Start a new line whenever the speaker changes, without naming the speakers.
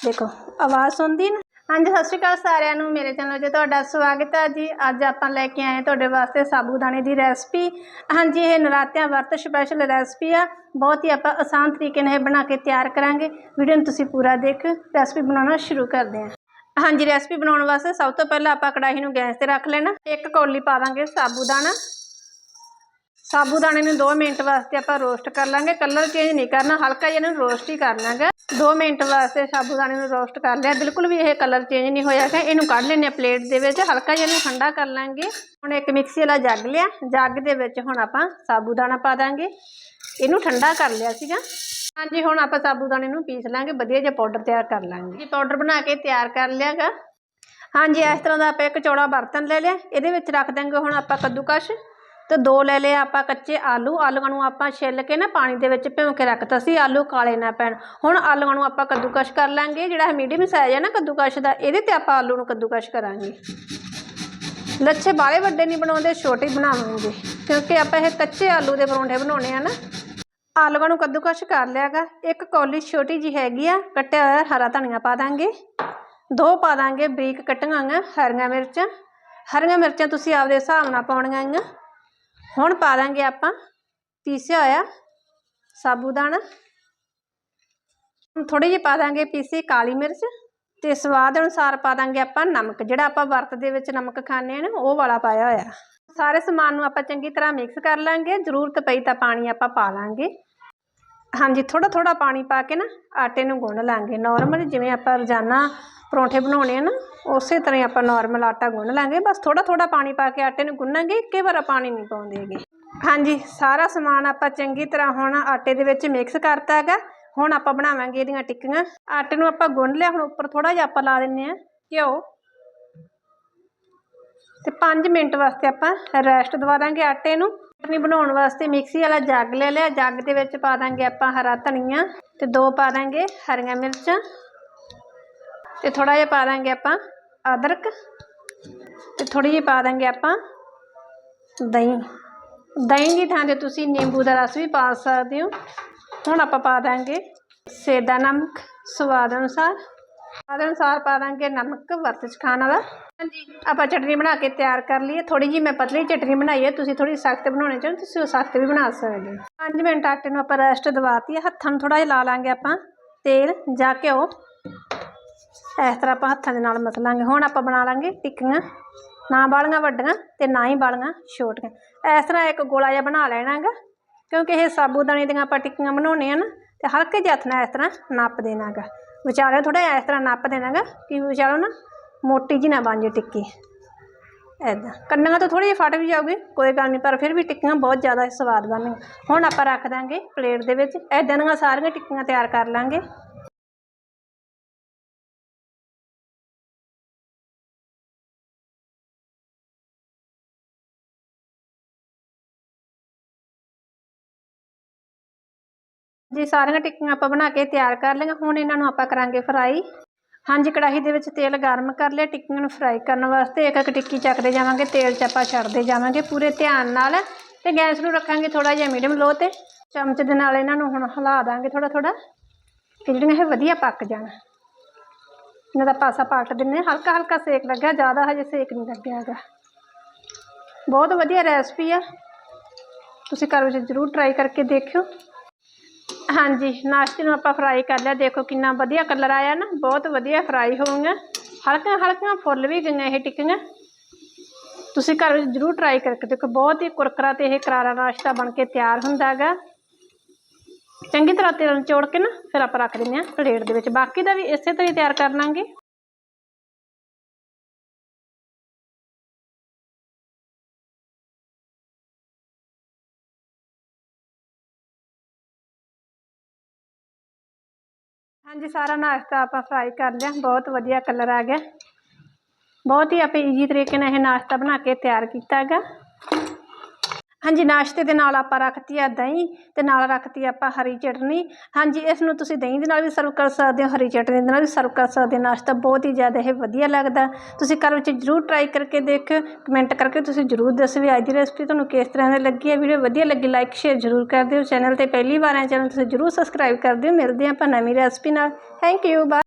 ਦੇਖੋ, ਆਵਾਜ਼ ਸੁਣਦੀ ਨਾ? ਹਾਂਜੀ, ਸਤਿ ਸ਼੍ਰੀ ਅਕਾਲ ਸਾਰਿਆਂ ਨੂੰ। ਮੇਰੇ ਚੈਨਲ 'ਤੇ ਤੁਹਾਡਾ ਸਵਾਗਤ ਹੈ ਜੀ। ਅੱਜ ਆਪਾਂ ਲੈ ਕੇ ਆਏ ਤੁਹਾਡੇ ਵਾਸਤੇ ਸਾਬੂਦਾਣੇ ਦੀ ਰੈਸਪੀ। ਹਾਂਜੀ, ਇਹ ਨਰਾਤਿਆਂ ਵਰਤ ਸਪੈਸ਼ਲ ਰੈਸਪੀ ਆ। ਬਹੁਤ ਹੀ ਆਪਾਂ ਆਸਾਨ ਤਰੀਕੇ ਨਾਲ ਇਹ ਬਣਾ ਕੇ ਤਿਆਰ ਕਰਾਂਗੇ। ਵੀਡੀਓ ਨੂੰ ਤੁਸੀਂ ਪੂਰਾ ਦੇਖੋ, ਰੈਸਪੀ ਬਣਾਉਣਾ ਸ਼ੁਰੂ ਕਰਦੇ ਹਾਂ। ਹਾਂਜੀ, ਰੈਸਪੀ ਬਣਾਉਣ ਵਾਸਤੇ ਸਭ ਤੋਂ ਪਹਿਲਾਂ ਆਪਾਂ ਕੜਾਹੀ ਨੂੰ ਗੈਸ ਤੇ ਰੱਖ ਲੈਣਾ। ਇੱਕ ਕੌਲੀ ਪਾ ਦਾਂਗੇ ਸਾਬੂਦਾਣਾ। ਸਾਬੂਦਾਣੇ ਨੂੰ 2 ਮਿੰਟ ਵਾਸਤੇ ਆਪਾਂ ਰੋਸਟ ਕਰ ਲਾਂਗੇ। ਕਲਰ ਚੇਂਜ ਨਹੀਂ ਕਰਨਾ, ਹਲਕਾ ਜਿਹਾ ਇਹਨੂੰ ਰੋਸਟ ਹੀ ਕਰਨਾ ਗਾ 2 ਮਿੰਟ ਵਾਸਤੇ ਸਾਬੂਦਾਣੇ ਨੂੰ ਰੋਸਟ ਕਰ ਲਿਆ। ਬਿਲਕੁਲ ਵੀ ਇਹ ਕਲਰ ਚੇਂਜ ਨਹੀਂ ਹੋਇਆ ਇਹਨੂੰ ਕੱਢ ਲੈਣੇ ਆ ਪਲੇਟ ਦੇ ਵਿੱਚ। ਹਲਕਾ ਜਿਹਾ ਇਹਨੂੰ ਠੰਡਾ ਕਰ ਲਾਂਗੇ। ਹੁਣ ਇੱਕ ਮਿਕਸੀ ਵਾਲਾ ਜੱਗ ਲਿਆ। ਜੱਗ ਦੇ ਵਿੱਚ ਹੁਣ ਆਪਾਂ ਸਾਬੂਦਾਣਾ ਪਾ ਦਾਂਗੇ। ਇਹਨੂੰ ਠੰਡਾ ਕਰ ਲਿਆ ਸੀਗਾ। ਹਾਂਜੀ, ਹੁਣ ਆਪਾਂ ਸਾਬੂਦਾਣੇ ਨੂੰ ਪੀਸ ਲਾਂਗੇ। ਵਧੀਆ ਜਿਹਾ ਪਾਊਡਰ ਤਿਆਰ ਕਰ ਲਾਂਗੇ। ਜੀ, ਪਾਊਡਰ ਬਣਾ ਕੇ ਤਿਆਰ ਕਰ ਲਿਆਗਾ ਹਾਂਜੀ, ਇਸ ਤਰ੍ਹਾਂ ਦਾ ਆਪਾਂ ਇੱਕ ਚੌੜਾ ਬਰਤਨ ਲੈ ਲਿਆ। ਇਹਦੇ ਵਿੱਚ ਰੱਖ ਦਾਂਗੇ ਹੁਣ ਆਪਾਂ ਕੱਦੂਕਸ਼। ਤੇ ਦੋ ਲੈ ਲਏ ਆਪਾਂ ਕੱਚੇ ਆਲੂ, ਆਲੂਆਂ ਨੂੰ ਆਪਾਂ ਛਿੱਲ ਕੇ ਨਾ ਪਾਣੀ ਦੇ ਵਿੱਚ ਭਿਉਂ ਕੇ ਰੱਖਤਾ ਸੀ, ਆਲੂ ਕਾਲੇ ਨਾ ਪੈਣ। ਹੁਣ ਆਲੂਆਂ ਨੂੰ ਆਪਾਂ ਕੱਦੂਕਸ਼ ਕਰ ਲਾਂਗੇ, ਜਿਹੜਾ ਮੀਡੀਅਮ ਸਾਈਜ਼ ਹੈ ਨਾ ਕੱਦੂਕਸ਼ ਦਾ, ਇਹਦੇ ਤੇ ਆਪਾਂ ਆਲੂ ਨੂੰ ਕੱਦੂਕਸ਼ ਕਰਾਂਗੇ। ਲੱਛੇ ਬਾਲੇ ਵੱਡੇ ਨਹੀਂ ਬਣਾਉਂਦੇ, ਛੋਟੇ ਬਣਾਵਾਂਗੇ, ਕਿਉਂਕਿ ਆਪਾਂ ਇਹ ਕੱਚੇ ਆਲੂ ਦੇ ਪਰੌਂਠੇ ਬਣਾਉਣੇ ਆ ਨਾ। ਆਲੂਆਂ ਨੂੰ ਕੱਦੂਕਸ਼ ਕਰ ਲਿਆਗਾ ਇੱਕ ਕੌਲੀ ਛੋਟੀ ਜੀ ਹੈਗੀ ਆ, ਕੱਟਿਆ ਹੋਇਆ ਹਰਾ ਧਨੀਆ ਪਾ ਦਾਂਗੇ। ਦੋ ਪਾ ਦਾਂਗੇ ਬਰੀਕ ਕੱਟੀਆਂ ਗਈਆਂ ਹਰੀਆਂ ਮਿਰਚਾਂ। ਹਰੀਆਂ ਮਿਰਚਾਂ ਤੁਸੀਂ ਆਪਦੇ ਹਿਸਾਬ ਨਾਲ ਪਾਉਣੀਆਂ ਗੀਆਂ ਹੁਣ ਪਾ ਦਾਂਗੇ ਆਪਾਂ। ਪੀਸਿਆ ਹੋਇਆ ਸਾਬੂਦਾਣਾ। ਹੁਣ ਥੋੜੀ ਜਿਹੀ ਪਾ ਦਾਂਗੇ ਪੀਸੀ ਕਾਲੀ ਮਿਰਚ ਤੇ ਸਵਾਦ ਅਨੁਸਾਰ ਪਾ ਦਾਂਗੇ ਆਪਾਂ ਨਮਕ, ਜਿਹੜਾ ਆਪਾਂ ਵਰਤ ਦੇ ਵਿੱਚ ਨਮਕ ਖਾਂਦੇ ਆ ਨਾ, ਉਹ ਵਾਲਾ ਪਾਇਆ ਹੋਇਆ। ਸਾਰੇ ਸਮਾਨ ਨੂੰ ਆਪਾਂ ਚੰਗੀ ਤਰ੍ਹਾਂ ਮਿਕਸ ਕਰ ਲਾਂਗੇ। ਜ਼ਰੂਰਤ ਪਈ ਤਾਂ ਪਾਣੀ ਆਪਾਂ ਪਾ ਲਾਂਗੇ। ਹਾਂਜੀ ਥੋੜਾ ਥੋੜਾ ਪਾਣੀ ਪਾ ਕੇ ਨਾ ਆਟੇ ਨੂੰ ਗੁੰਨ ਲਾਂਗੇ। ਨਾਰਮਲ ਜਿਵੇਂ ਆਪਾਂ ਰੋਜ਼ਾਨਾ ਪਰੌਂਠੇ ਬਣਾਉਣੇ ਆ ਨਾ, ਉਸੇ ਤਰ੍ਹਾਂ ਹੀ ਆਪਾਂ ਨਾਰਮਲ ਆਟਾ ਗੁੰਨ ਲਾਂਗੇ, ਬਸ ਥੋੜਾ ਥੋੜਾ ਪਾਣੀ ਪਾ ਕੇ ਆਟੇ ਨੂੰ ਗੁੰਨਾਂਗੇ, ਇੱਕੇ ਵਾਰ ਪਾਣੀ ਨਹੀਂ ਪਾਉਂਦੇ ਹੈਗੇ। ਹਾਂਜੀ, ਸਾਰਾ ਸਮਾਨ ਆਪਾਂ ਚੰਗੀ ਤਰ੍ਹਾਂ ਹੁਣ ਆਟੇ ਦੇ ਵਿੱਚ ਮਿਕਸ ਕਰਤਾ ਹੈਗਾ, ਹੁਣ ਆਪਾਂ ਬਣਾਵਾਂਗੇ ਇਹਦੀਆਂ ਟਿੱਕੀਆਂ। ਆਟੇ ਨੂੰ ਆਪਾਂ ਗੁੰਨ ਲਿਆ, ਹੁਣ ਉੱਪਰ ਥੋੜਾ ਜਿਹਾ ਆਪਾਂ ਲਾ ਦਿੰਨੇ ਆ ਘਿਓ। ਤੇ 5 ਮਿੰਟ ਵਾਸਤੇ ਆਪਾਂ ਰੈਸਟ ਦਵਾ ਦਾਂਗੇ ਆਟੇ ਨੂੰ। ਚਟਨੀ ਬਣਾਉਣ ਵਾਸਤੇ ਮਿਕਸੀ ਵਾਲਾ ਜੱਗ ਲੈ ਲਿਆ, ਜੱਗ ਦੇ ਵਿੱਚ ਪਾ ਦਾਂਗੇ ਆਪਾਂ ਹਰਾ ਧਨੀਆ ਤੇ ਦੋ ਪਾ ਦਾਂਗੇ ਹਰੀਆਂ ਮਿਰਚਾਂ। ਤੇ ਥੋੜਾ ਜਿਹਾ ਪਾ ਦਾਂਗੇ ਆਪਾਂ ਅਦਰਕ ਤੇ ਥੋੜੀ ਜਿਹੀ ਪਾ ਦਾਂਗੇ ਆਪਾਂ ਦਹੀਂ ਦਹੀਂ ਦੀ ਥਾਂ ਤੇ ਤੁਸੀਂ ਨਿੰਬੂ ਦਾ ਰਸ ਵੀ ਪਾ ਸਕਦੇ ਹੋ ਹੁਣ ਆਪਾਂ ਪਾ ਦਾਂਗੇ ਸੇਦਾ ਨਮਕ ਸਵਾਦ ਅਨੁਸਾਰ ਸਵਾਦ ਅਨੁਸਾਰ ਪਾ ਦਾਂਗੇ ਨਮਕ ਵਰਤ ਚ ਖਾਣ ਵਾਲਾ ਹਾਂਜੀ ਆਪਾਂ ਚਟਨੀ ਬਣਾ ਕੇ ਤਿਆਰ ਕਰ ਲਈਏ ਥੋੜੀ ਜੀ ਮੈਂ ਪਤਲੀ ਚਟਨੀ ਬਣਾਈ ਹੈ ਤੁਸੀਂ ਥੋੜੀ ਸਖਤ ਬਣਾਉਣੀ ਚਾਹੋ ਤੁਸੀਂ ਉਹ ਸਖਤ ਵੀ ਬਣਾ ਸਕਦੇ ਹੋ 5 ਮਿੰਟ ਆਟੇ ਨੂੰ ਆਪਾਂ ਰੈਸਟ ਦਵਾਤੀ ਹੈ ਹੱਥਾਂ ਨੂੰ ਥੋੜਾ ਜਿਹਾ ਲਾ ਲਾਂਗੇ ਆਪਾਂ ਤੇਲ ਜਾਂ ਘਿਓ ਇਸ ਤਰ੍ਹਾਂ ਆਪਾਂ ਹੱਥਾਂ ਦੇ ਨਾਲ ਮਸਲਾਂਗੇ ਹੁਣ ਆਪਾਂ ਬਣਾ ਲਾਂਗੇ ਟਿੱਕੀਆਂ। ਨਾ ਬਾਲੀਆਂ ਵੱਡੀਆਂ ਤੇ ਨਾ ਹੀ ਬਾਲੀਆਂ ਛੋਟੀਆਂ। ਇਸ ਤਰ੍ਹਾਂ ਇੱਕ ਗੋਲਾ ਜਿਹਾ ਬਣਾ ਲੈਣਾ ਹੈਗਾ। ਕਿਉਂਕਿ ਇਹ ਸਾਬੂਦਾਣੇ ਦੀਆਂ ਆਪਾਂ ਟਿੱਕੀਆਂ ਬਣਾਉਣੇ ਆ ਨਾ, ਤੇ ਹਲਕੇ ਜਿਹੇ ਹੱਥ ਨਾਲ ਇਸ ਤਰ੍ਹਾਂ ਨੱਪ ਦੇਣਾਗਾ ਵਿਚਾਲੇ ਥੋੜਾ ਇਸ ਤਰ੍ਹਾਂ ਨੱਪ ਦੇਣਾਗਾ ਕਿ ਵਿਚਾਲੋ ਨਾ ਮੋਟੀ ਜੀ ਨਾ ਬਣ ਜੇ ਟਿੱਕੀ। ਐਦਾਂ ਕੰਨਾਂ ਤੋਂ ਥੋੜੀ ਜਿਹੀ ਫਟ ਵੀ ਜਾਊਗੀ, ਕੋਈ ਗੱਲ ਨਹੀਂ, ਪਰ ਫਿਰ ਵੀ ਟਿੱਕੀਆਂ ਬਹੁਤ ਜ਼ਿਆਦਾ ਸਵਾਦ ਬਣਨਗੀਆਂ। ਹੁਣ ਆਪਾਂ ਰੱਖ ਦਾਂਗੇ ਪਲੇਟ ਦੇ ਵਿੱਚ। ਐਦਾਂ ਦੀਆਂ ਸਾਰੀਆਂ ਟਿੱਕੀਆਂ ਤਿਆਰ ਕਰ ਲਾਂਗੇ। ਜੀ ਸਾਰੀਆਂ ਟਿੱਕੀਆਂ ਆਪਾਂ ਬਣਾ ਕੇ ਤਿਆਰ ਕਰ ਲਈਆਂ, ਹੁਣ ਇਹਨਾਂ ਨੂੰ ਆਪਾਂ ਕਰਾਂਗੇ ਫਰਾਈ। ਹਾਂਜੀ, ਕੜਾਹੀ ਦੇ ਵਿੱਚ ਤੇਲ ਗਰਮ ਕਰ ਲਿਆ, ਟਿੱਕੀਆਂ ਨੂੰ ਫਰਾਈ ਕਰਨ ਵਾਸਤੇ ਇੱਕ ਇੱਕ ਟਿੱਕੀ ਚੱਕਦੇ ਜਾਵਾਂਗੇ, ਤੇਲ 'ਚ ਆਪਾਂ ਛੱਡਦੇ ਜਾਵਾਂਗੇ ਪੂਰੇ ਧਿਆਨ ਨਾਲ ਤੇ ਗੈਸ ਨੂੰ ਰੱਖਾਂਗੇ ਥੋੜਾ ਜਿਹਾ ਮੀਡੀਅਮ ਲੋ ਤੇ ਚਮਚ ਦੇ ਨਾਲ ਇਹਨਾਂ ਨੂੰ ਹੁਣ ਹਿਲਾ ਦਾਂਗੇ ਥੋੜਾ ਥੋੜਾ ਕਿ ਜਿਹੜੀਆਂ ਇਹ ਵਧੀਆ ਪੱਕ ਜਾਣ। ਇਹਨਾਂ ਦਾ ਪਾਸਾ ਪਲਟ ਦਿੰਨੇ ਹਲਕਾ ਹਲਕਾ ਸੇਕ ਲੱਗਿਆ, ਜ਼ਿਆਦਾ ਹਜੇ ਸੇਕ ਨਹੀਂ ਲੱਗਿਆ ਹੈਗਾ। ਬਹੁਤ ਵਧੀਆ ਰੈਸਪੀ ਆ। ਤੁਸੀਂ ਘਰ ਵਿੱਚ ਜ਼ਰੂਰ ਟਰਾਈ ਕਰਕੇ ਦੇਖਿਓ। ਹਾਂਜੀ, ਨਾਸ਼ਤੇ ਨੂੰ ਆਪਾਂ ਫਰਾਈ ਕਰ ਲਿਆ। ਦੇਖੋ ਕਿੰਨਾ ਵਧੀਆ ਕਲਰ ਆਇਆ ਨਾ। ਬਹੁਤ ਵਧੀਆ ਫਰਾਈ ਹੋਊਗਾ। ਗਈਆਂ ਹਲਕੀਆਂ ਹਲਕੀਆਂ ਫੁੱਲ ਵੀ ਗਈਆਂ ਇਹ ਟਿੱਕੀਆਂ ਤੁਸੀਂ ਘਰ ਵਿੱਚ ਜ਼ਰੂਰ ਟਰਾਈ ਕਰਕੇ ਦੇਖੋ। ਬਹੁਤ ਹੀ ਕੁਰਕਰਾ ਤੇ ਇਹ ਕਰਾਰਾ ਨਾਸ਼ਤਾ ਬਣ ਕੇ ਤਿਆਰ ਹੁੰਦਾ ਹੈਗਾ। ਚੰਗੀ ਤਰ੍ਹਾਂ ਤੇਲ ਨਿਚੋੜ ਕੇ ਨਾ, ਫਿਰ ਆਪਾਂ ਰੱਖ ਦਿੰਦੇ ਹਾਂ ਪਲੇਟ ਦੇ ਵਿੱਚ। ਬਾਕੀ ਦਾ ਵੀ ਇਸੇ ਤਰ੍ਹਾਂ ਹੀ ਤਿਆਰ ਕਰ ਲਾਂਗੇ। ਹਾਂਜੀ, ਸਾਰਾ ਨਾਸ਼ਤਾ ਆਪਾਂ ਫਰਾਈ ਕਰ ਲਿਆ। ਬਹੁਤ ਵਧੀਆ ਕਲਰ ਆ ਗਿਆ। ਬਹੁਤ ਹੀ ਆਪਾਂ ਈਜ਼ੀ ਤਰੀਕੇ ਨਾਲ ਇਹ ਨਾਸ਼ਤਾ ਬਣਾ ਕੇ ਤਿਆਰ ਕੀਤਾ ਹੈਗਾ। ਹਾਂਜੀ, ਨਾਸ਼ਤੇ ਦੇ ਨਾਲ ਆਪਾਂ ਰੱਖਤੀ ਆ ਦਹੀਂ ਤੇ ਨਾਲ ਰੱਖਤੀ ਆਪਾਂ ਹਰੀ ਚਟਨੀ। ਹਾਂਜੀ, ਇਸ ਨੂੰ ਤੁਸੀਂ ਦਹੀਂ ਦੇ ਨਾਲ ਵੀ ਸਰਵ ਕਰ ਸਕਦੇ ਹੋ, ਹਰੀ ਚਟਨੀ ਦੇ ਨਾਲ ਵੀ ਸਰਵ ਕਰ ਸਕਦੇ ਹੋ। ਨਾਸ਼ਤਾ ਬਹੁਤ ਹੀ ਜ਼ਿਆਦਾ ਇਹ ਵਧੀਆ ਲੱਗਦਾ। ਤੁਸੀਂ ਘਰ ਵਿੱਚ ਜ਼ਰੂਰ ਟਰਾਈ ਕਰਕੇ ਦੇਖਿਓ ਕਮੈਂਟ ਕਰਕੇ ਤੁਸੀਂ ਜ਼ਰੂਰ ਦੱਸੋ ਵੀ ਅੱਜ ਦੀ ਰੈਸਪੀ ਤੁਹਾਨੂੰ ਕਿਸ ਤਰ੍ਹਾਂ ਦੀ ਲੱਗੀ ਹੈ ਵੀਡੀਓ ਵਧੀਆ ਲੱਗੀ ਲਾਈਕ ਸ਼ੇਅਰ ਜ਼ਰੂਰ ਕਰ ਦਿਓ। ਚੈਨਲ ਤੇ ਪਹਿਲੀ ਵਾਰ ਆਏ ਚੈਨਲ ਤੁਸੀਂ ਜ਼ਰੂਰ ਸਬਸਕ੍ਰਾਈਬ ਕਰ ਦਿਓ। ਮਿਲਦੇ ਹਾਂ ਆਪਾਂ ਨਵੀਂ ਰੈਸਪੀ ਨਾਲ। Thank you bye